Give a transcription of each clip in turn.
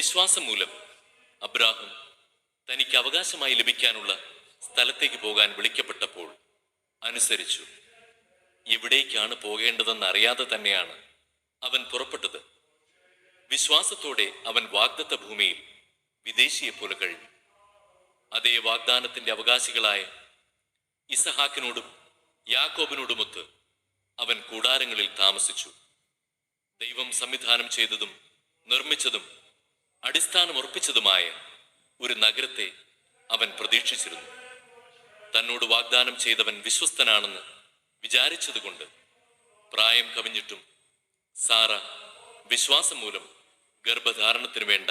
വിശ്വാസം മൂലം അബ്രാഹം തനിക്ക് അവകാശമായി ലഭിക്കാനുള്ള സ്ഥലത്തേക്ക് പോകാൻ വിളിക്കപ്പെട്ടപ്പോൾ അനുസരിച്ചു. എവിടേക്കാണ് പോകേണ്ടതെന്ന് അറിയാതെ തന്നെയാണ് അവൻ പുറപ്പെട്ടത്. വിശ്വാസത്തോടെ അവൻ വാഗ്ദത്ത ഭൂമിയിൽ വിദേശിയെ പോലെ കഴിഞ്ഞു. അതേ വാഗ്ദാനത്തിന്റെ അവകാശികളായ ഇസഹാക്കിനോടും യാക്കോബിനോടുമൊത്ത് അവൻ കൂടാരങ്ങളിൽ താമസിച്ചു. ദൈവം സംവിധാനം ചെയ്തതും നിർമ്മിച്ചതും അടിസ്ഥാനം ഉറപ്പിച്ചതുമായ ഒരു നഗരത്തെ അവൻ പ്രതീക്ഷിച്ചിരുന്നു. തന്നോട് വാഗ്ദാനം ചെയ്തവൻ വിശ്വസ്തനാണെന്ന് വിചാരിച്ചതുകൊണ്ട് പ്രായം കവിഞ്ഞിട്ടും സാറ വിശ്വാസം മൂലം ഗർഭധാരണത്തിന് വേണ്ട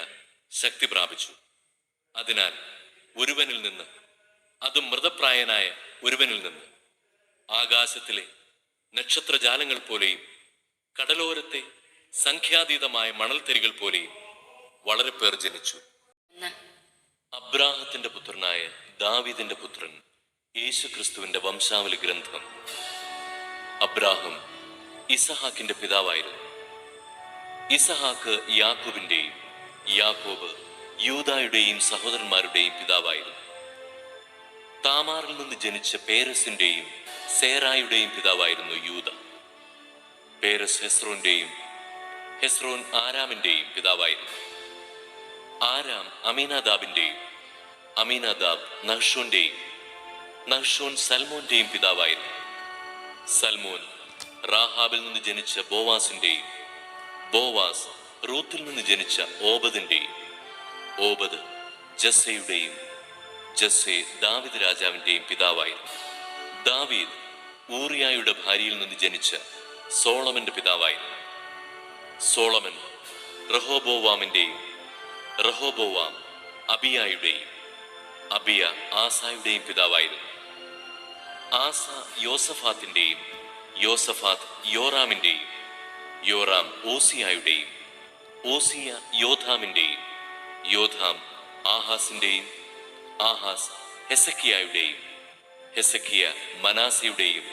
ശക്തി പ്രാപിച്ചു. അതിനാൽ ഒരുവനിൽ നിന്ന് അതും മൃതപ്രായനായ ഒരുവനിൽ നിന്ന് ആകാശത്തിലെ നക്ഷത്രജാലങ്ങൾ പോലെയും കടലോരത്തെ സംഖ്യാതീതമായ മണൽത്തരികൾ പോലെയും വളരെ പേർ ജനിച്ചു. അബ്രാഹത്തിന്റെ പുത്രനായ ദാവിദിന്റെ പുത്രൻ യേശു ക്രിസ്തുവിന്റെ വംശാവലി ഗ്രന്ഥം. അബ്രാഹം ഇസഹാക്കിന്റെ പിതാവായിരുന്നു. ഇസഹാക്ക് യാക്കോബിന്റെയും യാക്കോബ് യൂതായുടെയും സഹോദരന്മാരുടെയും പിതാവായിരുന്നു. താമാറിൽ നിന്ന് ജനിച്ച പേരസിന്റെയും സേറായുടെയും പിതാവായിരുന്നു യൂത പേരസ് ഹെസ്രോന്റെയും ഹെസ്രോൻ ആരാമിന്റെയും പിതാവായിരുന്നു. ആരാം അമീനാദാബിന്റെയും അമീനാദാബ് നഹ്ഷോന്റെയും നഹ്ഷോൻ സൽമോന്റെയും പിതാവായിരുന്നു. സൽമോൻ റാഹാബിൽ നിന്ന് ജനിച്ച ബോവാസിന്റെയും ബോവാസ് റൂത്തിൽ നിന്ന് ജനിച്ച ഓബദിന്റെയും ഓബദ് ജസ്സയുടെയും ജസ്സെ ദാവിദ് രാജാവിന്റെയും പിതാവായിരുന്നു. ദാവീദ് ഊറിയായുടെ ഭാര്യയിൽ നിന്ന് ജനിച്ച സോളമന്റെ പിതാവായിരുന്നു. സോളമൻ റഹോബോവാമിന്റെയും റഹോബോവാം അബിയായുടെയും അബിയ ആസായുടെയും പിതാവായിരുന്നു. ആസ യോസഫാത്തിന്റെയും യോസഫാത്ത് യോറാമിന്റെയും യോറാം ഓസിയായുടെയും ഓസിയ യോധാമിന്റെയും യോധാം ആഹാസിന്റെയും ആഹാസ് ഹെസക്കിയായുടെയും ഹെസക്കിയ മനാസയുടെയും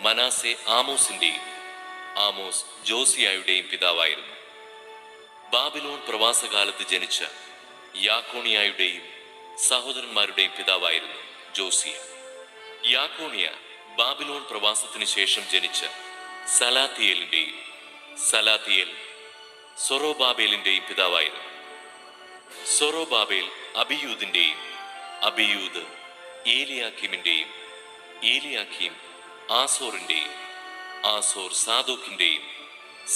മനാസെ ആമോസിന്റെയും ആമോസ് ജോസിയായുടെയും പിതാവായിരുന്നു. ബാബിലോൺ പ്രവാസകാലത്ത് ജനിച്ച യാക്കോണിയായുടെയും സഹോദരന്മാരുടെയും പിതാവായിരുന്നു ജോസിയ. യാക്കോണിയ ബാബിലോൺ പ്രവാസത്തിന് ശേഷം ജനിച്ച സലാത്തിയേലിന്റെയും സലാത്തിയേൽ സൊറോബാബേലിന്റെയും പിതാവായിരുന്നു. സൊറോബാബേൽ അബിയൂദിന്റെയും അബിയൂദ് ഏലിയാക്കിമിന്റെയും ഏലിയാക്കിം ആസോറിന്റെയും ആസോർ സാദോക്കിന്റെയും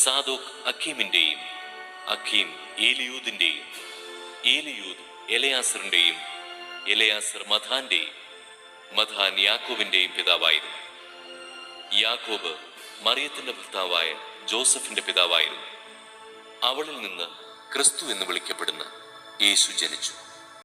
സാദോക് അക്കീമിന്റെയും അക്കീം ഏലിയൂദിന്റെയും ഏലിയൂദ് എലയാസറിന്റെയും എലയാസർ മഥാന്റെയും മഥാൻ യാക്കോബിന്റെയും പിതാവായിരുന്നു. യാക്കോബ് മറിയത്തിന്റെ ഭർത്താവായ ജോസഫിന്റെ പിതാവായിരുന്നു. അവളിൽ നിന്ന് ക്രിസ്തു എന്ന് വിളിക്കപ്പെടുന്ന യേശു ജനിച്ചു.